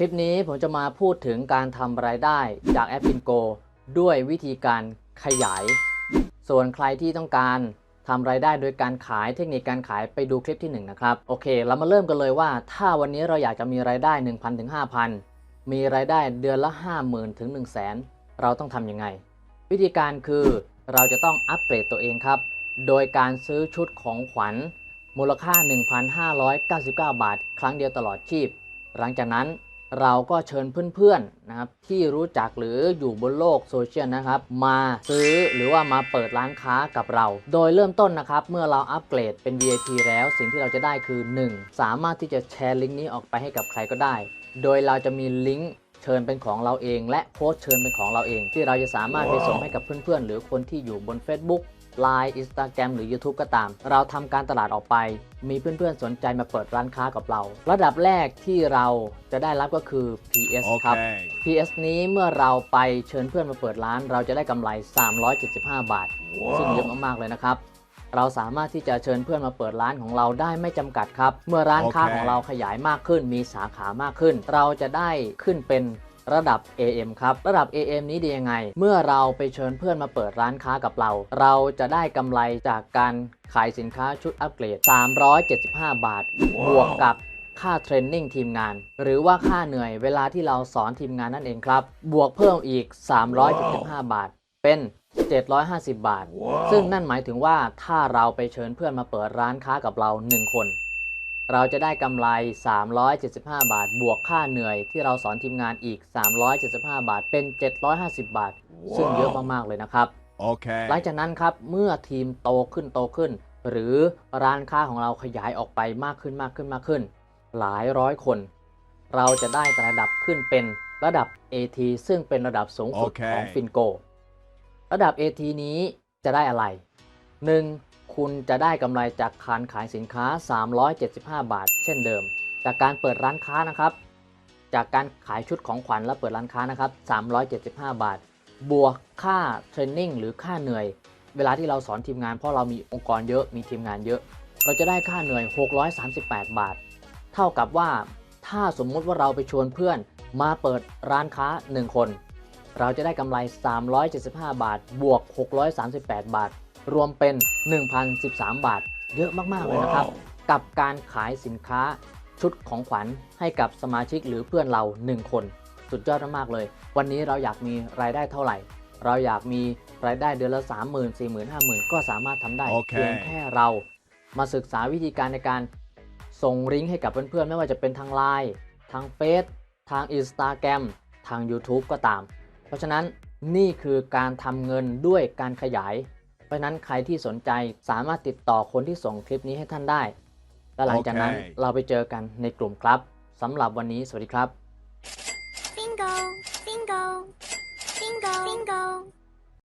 คลิปนี้ผมจะมาพูดถึงการทำรายได้จากแอป i n g o ด้วยวิธีการขยาย ส่วนใครที่ต้องการทำรายได้โดยการขายเทคนิคการขายไปดูคลิปที่ 1 นะครับ โอเค เรามาเริ่มกันเลยว่า ถ้าวันนี้เราอยากจะมีรายได้ 1,000ถึง5,000 มีรายได้เดือนละ 50,000ถึง1 0 0 0 0แสนเราต้องทำยังไง วิธีการคือเราจะต้องอัปเกรดตัวเองครับ โดยการซื้อชุดของขวัญมูลค่า 1,599 บาท ครั้งเดียวตลอดชีพ หลังจากนั้น เราก็เชิญเพื่อนๆนะครับที่รู้จักหรืออยู่บนโลกโซเชียลนะครับมาซื้อหรือว่ามาเปิดร้านค้ากับเรา โดยเริ่มต้นนะครับ เมื่อเราอัปเกรดเป็น VIP แล้ว สิ่งที่เราจะได้คือ 1. สามารถที่จะแชร์ลิงก์นี้ออกไปให้กับใครก็ได้ โดยเราจะมีลิงก์เชิญเป็นของเราเอง และโค้ดเชิญเป็นของเราเอง ที่เราจะสามารถไปส่งให้กับเพื่อนๆ หรือคนที่อยู่บน Facebook Line Instagram หรือ YouTube ก็ตาม เราทำการตลาดออกไป มีเพื่อนๆสนใจมาเปิดร้านค้ากับเรา ระดับแรกที่เราจะได้รับก็คือ PS ครับ Okay. PS นี้เมื่อเราไปเชิญเพื่อนมาเปิดร้าน เราจะได้กำไร 375 บาท ซึ่งเยอะมากๆเลยนะครับเราสามารถที่จะเชิญเพื่อนมาเปิดร้านของเราได้ไม่จำกัดครับ เมื่อร้านค้าโอเคของเราขยายมากขึ้น มีสาขามากขึ้น เราจะได้ขึ้นเป็น ระดับ AM ครับ ระดับ AM นี้ดียังไง เมื่อเราไปเชิญเพื่อนมาเปิดร้านค้ากับเรา เราจะได้กำไรจากการขายสินค้าชุดอัปเกรด 375 บาทบวกกับค่าเทรนนิ่งทีมงาน หรือว่าค่าเหนื่อยเวลาที่เราสอนทีมงานนั่นเองครับ บวกเพิ่มอีก 375 บาท เป็น 750 บาทซึ่งนั่นหมายถึงว่าถ้าเราไปเชิญเพื่อนมาเปิดร้านค้ากับเรา 1 คน เราจะได้กำไร 375 บาท บวกค่าเหนื่อยที่เราสอนทีมงานอีก 375 บาท เป็น 750 บาทซึ่งเยอะมากๆเลยนะครับ Okay. หลังจากนั้นครับ เมื่อทีมโตขึ้นโตขึ้น หรือร้านค้าของเราขยายออกไปมากขึ้นมากขึ้นมากขึ้น หลายร้อยคน เราจะได้ระดับขึ้นเป็นระดับ AT ซึ่งเป็นระดับสูงสุดโอเคของฟินโก ระดับ AT นี้จะได้อะไร 1. คุณจะได้กำไรจากการขายสินค้า 375 บาท เช่นเดิม จากการเปิดร้านค้านะครับ จากการขายชุดของขวัญและเปิดร้านค้านะครับ 375 บาท บวกค่าเทรนนิ่งหรือค่าเหนื่อย เวลาที่เราสอนทีมงานเพราะเรามีองค์กรเยอะมีทีมงานเยอะ เราจะได้ค่าเหนื่อย 638 บาท เท่ากับว่าถ้าสมมุติว่าเราไปชวนเพื่อนมาเปิดร้านค้า 1 คน เราจะได้กำไร 375 บาท บวก 638 บาท รวมเป็น 1,013 บาท เยอะมาก ๆ เลยนะครับ กับการขายสินค้าชุดของขวัญให้กับสมาชิกหรือเพื่อนเรา 1 คน สุดยอดมากๆเลย วันนี้เราอยากมีรายได้เท่าไหร่ เราอยากมีรายได้เดือนละ 3 0 0 0 0 4 0 0 0 0 5 0,000 ก็สามารถทำได้โอเคเพียงแค่เรามาศึกษาวิธีการในการส่งลิงก์ให้กับเพื่อนๆ ไม่ว่าจะเป็นทาง Line ทางเฟซทาง Instagram ทาง YouTube ก็ตาม เพราะฉะนั้นนี่คือการทำเงินด้วยการขยาย เพราะนั้นใครที่สนใจสามารถติดต่อคนที่ส่งคลิปนี้ให้ท่านได้ และหลังจากนั้นเเราไปเจอกันในกลุ่มครับสำหรับวันนี้สวัสดีครับ Bingo, bingo, bingo, bingo.